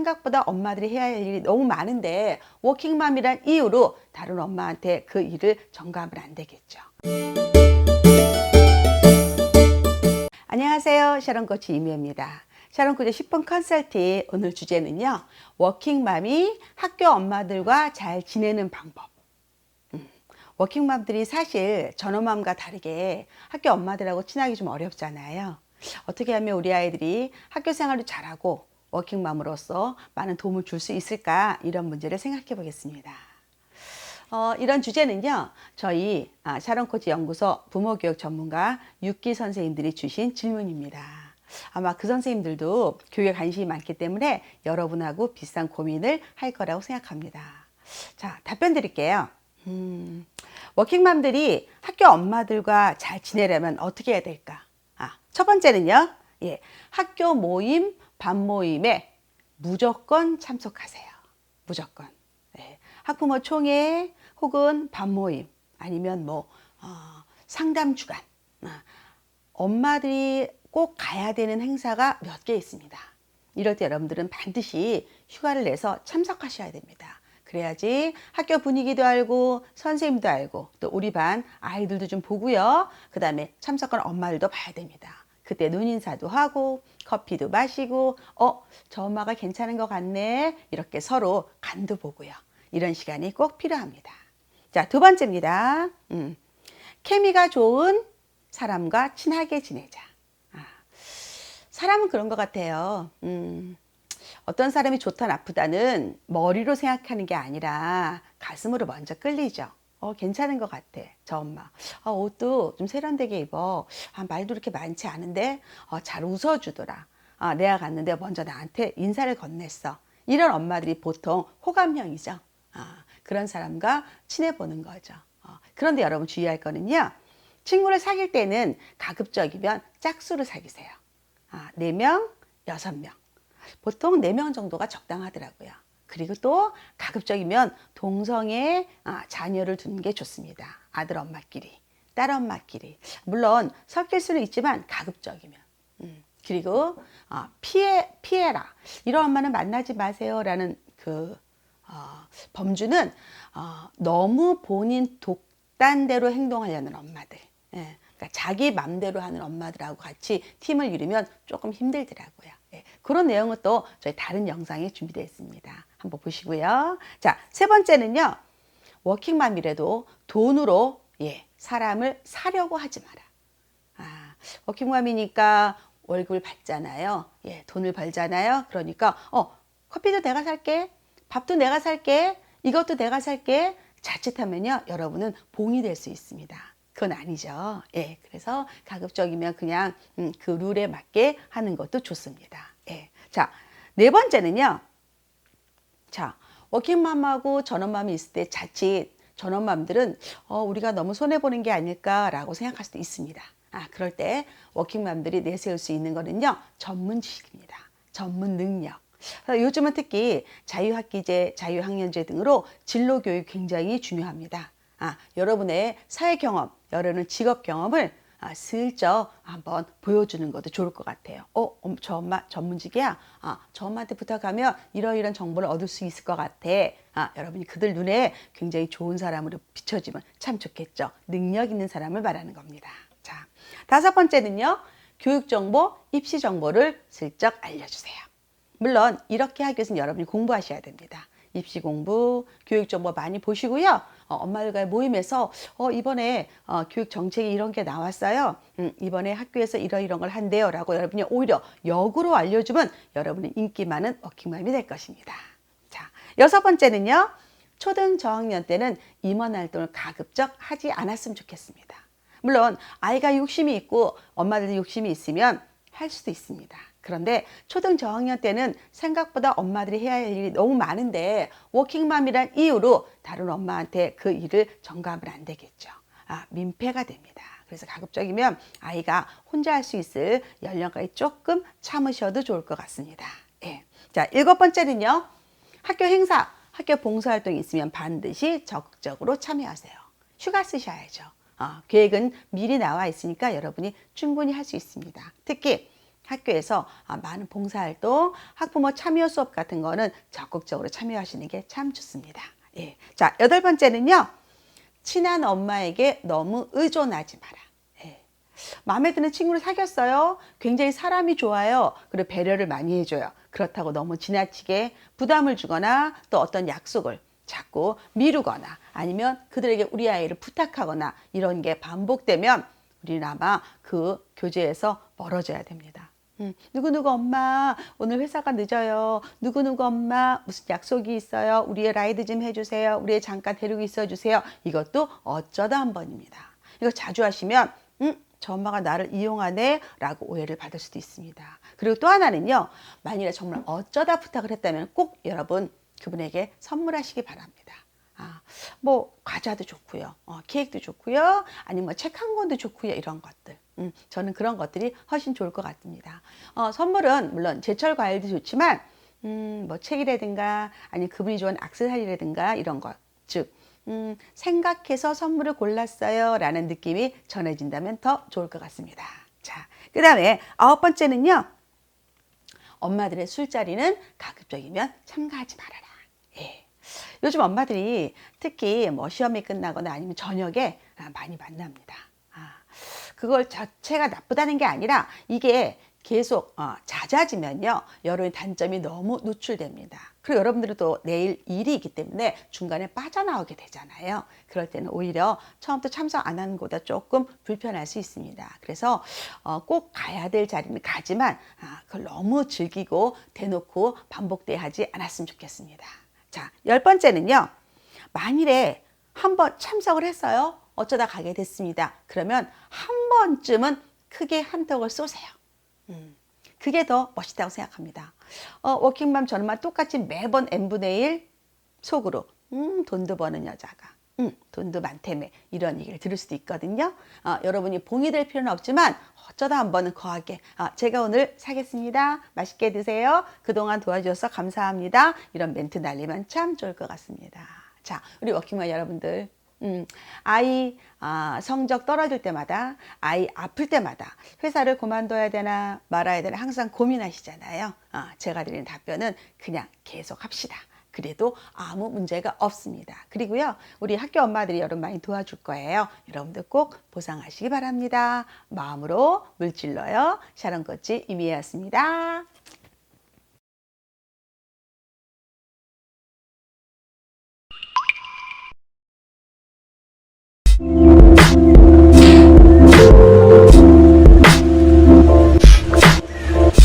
생각보다 엄마들이 해야 할 일이 너무 많은데 워킹맘이란 이유로 다른 엄마한테 그 일을 전가하면 안 되겠죠. 안녕하세요. 샤론 코치 이미입니다. 샤론 코치 10분 컨설팅 오늘 주제는요. 워킹맘이 학교 엄마들과 잘 지내는 방법. 음, 워킹맘들이 사실 전업맘과 다르게 학교 엄마들하고 친하기 좀 어렵잖아요. 어떻게 하면 우리 아이들이 학교 생활을 잘하고 워킹맘으로서 많은 도움을 줄 수 있을까 이런 문제를 생각해 보겠습니다. 어, 이런 주제는요, 저희 아, 샤론 코치 연구소 부모교육 전문가 육기 선생님들이 주신 질문입니다. 아마 그 선생님들도 교육에 관심이 많기 때문에 여러분하고 비슷한 고민을 할 거라고 생각합니다. 자, 답변 드릴게요. 음, 워킹맘들이 학교 엄마들과 잘 지내려면 어떻게 해야 될까? 아, 첫 번째는요, 예, 학교 모임, 반 모임에 무조건 참석하세요. 무조건. 네. 학부모 총회 혹은 반 모임 아니면 뭐 어, 상담 주간. 아, 엄마들이 꼭 가야 되는 행사가 몇 개 있습니다. 이럴 때 여러분들은 반드시 휴가를 내서 참석하셔야 됩니다. 그래야지 학교 분위기도 알고 선생님도 알고 또 우리 반 아이들도 좀 보고요. 그 다음에 참석한 엄마들도 봐야 됩니다. 그때 눈인사도 하고 커피도 마시고 어 저 엄마가 괜찮은 것 같네 이렇게 서로 간도 보고요. 이런 시간이 꼭 필요합니다. 자 두 번째입니다. 음, 케미가 좋은 사람과 친하게 지내자. 아, 사람은 그런 것 같아요. 음, 어떤 사람이 좋다 나쁘다는 머리로 생각하는 게 아니라 가슴으로 먼저 끌리죠. 어, 괜찮은 것 같아. 저 엄마. 어, 옷도 좀 세련되게 입어. 아, 말도 이렇게 많지 않은데, 어, 잘 웃어주더라. 아, 내가 갔는데 먼저 나한테 인사를 건넸어. 이런 엄마들이 보통 호감형이죠. 아, 그런 사람과 친해 보는 거죠. 어, 그런데 여러분 주의할 거는요. 친구를 사귈 때는 가급적이면 짝수를 사귀세요. 아, 4명, 6명. 보통 4명 정도가 적당하더라고요. 그리고 또 가급적이면 동성애 아, 자녀를 두는 게 좋습니다. 아들 엄마끼리, 딸 엄마끼리. 물론 섞일 수는 있지만 가급적이면. 음, 그리고 어, 피해 피해라 이런 엄마는 만나지 마세요라는 그 어, 범주는 어, 너무 본인 독단대로 행동하려는 엄마들. 예, 그러니까 자기 맘대로 하는 엄마들하고 같이 팀을 이루면 조금 힘들더라고요. 예, 그런 내용은 또 저희 다른 영상에 준비되어 있습니다. 한번 보시고요. 자, 세 번째는요. 워킹맘이라도 돈으로 예, 사람을 사려고 하지 마라. 아, 워킹맘이니까 월급을 받잖아요. 예, 돈을 벌잖아요. 그러니까 어, 커피도 내가 살게. 밥도 내가 살게. 이것도 내가 살게. 자칫하면요. 여러분은 봉이 될 수 있습니다. 그건 아니죠. 예, 그래서 가급적이면 그냥 음, 그 룰에 맞게 하는 것도 좋습니다. 예. 자, 네 번째는요. 자, 워킹맘하고 전업맘이 있을 때 자칫 전업맘들은 어, 우리가 너무 손해보는 게 아닐까라고 생각할 수도 있습니다. 아, 그럴 때 워킹맘들이 내세울 수 있는 거는요, 전문 지식입니다. 전문 능력. 요즘은 특히 자유학기제, 자유학년제 등으로 진로 교육 굉장히 중요합니다. 아, 여러분의 사회 경험, 여러분의 직업 경험을 아, 슬쩍 한번 보여주는 것도 좋을 것 같아요. 어, 저 엄마 전문직이야? 아, 저 엄마한테 부탁하면 이러이런 정보를 얻을 수 있을 것 같아. 아, 여러분이 그들 눈에 굉장히 좋은 사람으로 비춰지면 참 좋겠죠. 능력 있는 사람을 말하는 겁니다. 자, 다섯 번째는요. 교육 정보, 입시 정보를 슬쩍 알려주세요. 물론 이렇게 하기 위해서는 여러분이 공부하셔야 됩니다. 입시 공부, 교육 정보 많이 보시고요. 어, 엄마들과의 모임에서 어, 이번에 어, 교육 정책이 이런 게 나왔어요. 음, 이번에 학교에서 이런 이런 걸 한대요라고 여러분이 오히려 역으로 알려주면 여러분은 인기 많은 워킹맘이 될 것입니다. 자, 여섯 번째는요. 초등 저학년 때는 임원 활동을 가급적 하지 않았으면 좋겠습니다. 물론 아이가 욕심이 있고 엄마들도 욕심이 있으면 할 수도 있습니다. 그런데 초등 저학년 때는 생각보다 엄마들이 해야 할 일이 너무 많은데 워킹맘이란 이유로 다른 엄마한테 그 일을 전가하면 안 되겠죠. 아, 민폐가 됩니다. 그래서 가급적이면 아이가 혼자 할 수 있을 연령까지 조금 참으셔도 좋을 것 같습니다. 예. 자, 일곱 번째는요. 학교 행사, 학교 봉사활동이 있으면 반드시 적극적으로 참여하세요. 휴가 쓰셔야죠. 어, 계획은 미리 나와 있으니까 여러분이 충분히 할 수 있습니다. 특히 학교에서 아, 많은 봉사활동, 학부모 참여 수업 같은 거는 적극적으로 참여하시는 게 참 좋습니다. 예. 자, 여덟 번째는요. 친한 엄마에게 너무 의존하지 마라. 예. 마음에 드는 친구를 사귀었어요. 굉장히 사람이 좋아요. 그리고 배려를 많이 해줘요. 그렇다고 너무 지나치게 부담을 주거나 또 어떤 약속을 자꾸 미루거나 아니면 그들에게 우리 아이를 부탁하거나 이런 게 반복되면 우리는 아마 그 교제에서 멀어져야 됩니다. 음, 누구누구 엄마 오늘 회사가 늦어요. 누구누구 엄마 무슨 약속이 있어요. 우리의 라이드 좀 해주세요. 우리의 잠깐 데리고 있어 주세요. 이것도 어쩌다 한 번입니다. 이거 자주 하시면 음, 저 엄마가 나를 이용하네 라고 오해를 받을 수도 있습니다. 그리고 또 하나는요. 만일에 정말 어쩌다 부탁을 했다면 꼭 여러분 그분에게 선물하시기 바랍니다. 아, 뭐 과자도 좋고요, 어, 케이크도 좋고요, 아니면 뭐 책 한 권도 좋고요, 이런 것들. 음, 저는 그런 것들이 훨씬 좋을 것 같습니다. 어, 선물은 물론 제철 과일도 좋지만, 음, 뭐 책이라든가 아니면 그분이 좋아하는 액세서리라든가 이런 것, 즉 음, 생각해서 선물을 골랐어요 라는 느낌이 전해진다면 더 좋을 것 같습니다. 자, 그 다음에 아홉 번째는요. 엄마들의 술자리는 가급적이면 참가하지 말아라. 예. 요즘 엄마들이 특히 뭐 시험이 끝나거나 아니면 저녁에 아, 많이 만납니다. 아, 그걸 자체가 나쁘다는 게 아니라 이게 계속 어, 잦아지면요 여러분의 단점이 너무 노출됩니다. 그리고 여러분들은 또 내일 일이 있기 때문에 중간에 빠져나오게 되잖아요. 그럴 때는 오히려 처음부터 참석 안 하는 것보다 조금 불편할 수 있습니다. 그래서 어, 꼭 가야 될 자리는 가지만 아, 그걸 너무 즐기고 대놓고 반복돼 하지 않았으면 좋겠습니다. 자, 열 번째는요. 만일에 한번 참석을 했어요. 어쩌다 가게 됐습니다. 그러면 한 번쯤은 크게 한턱을 쏘세요. 음, 그게 더 멋있다고 생각합니다. 어, 워킹맘 저는만 똑같이 매번 n분의 1 속으로 음, 돈도 버는 여자가 음, 돈도 많다며 이런 얘기를 들을 수도 있거든요. 어, 여러분이 봉이 될 필요는 없지만 어쩌다 한 번은 거하게 어, 제가 오늘 사겠습니다. 맛있게 드세요. 그동안 도와주셔서 감사합니다. 이런 멘트 날리면 참 좋을 것 같습니다. 자, 우리 워킹맘 여러분들 음, 아이 아, 성적 떨어질 때마다 아이 아플 때마다 회사를 그만둬야 되나 말아야 되나 항상 고민하시잖아요. 아, 제가 드리는 답변은 그냥 계속 합시다. 그래도 아무 문제가 없습니다. 그리고요, 우리 학교 엄마들이 여러분 많이 도와줄 거예요. 여러분들 꼭 보상하시기 바랍니다. 마음으로 물질러요. 샤론코치 이미혜였습니다.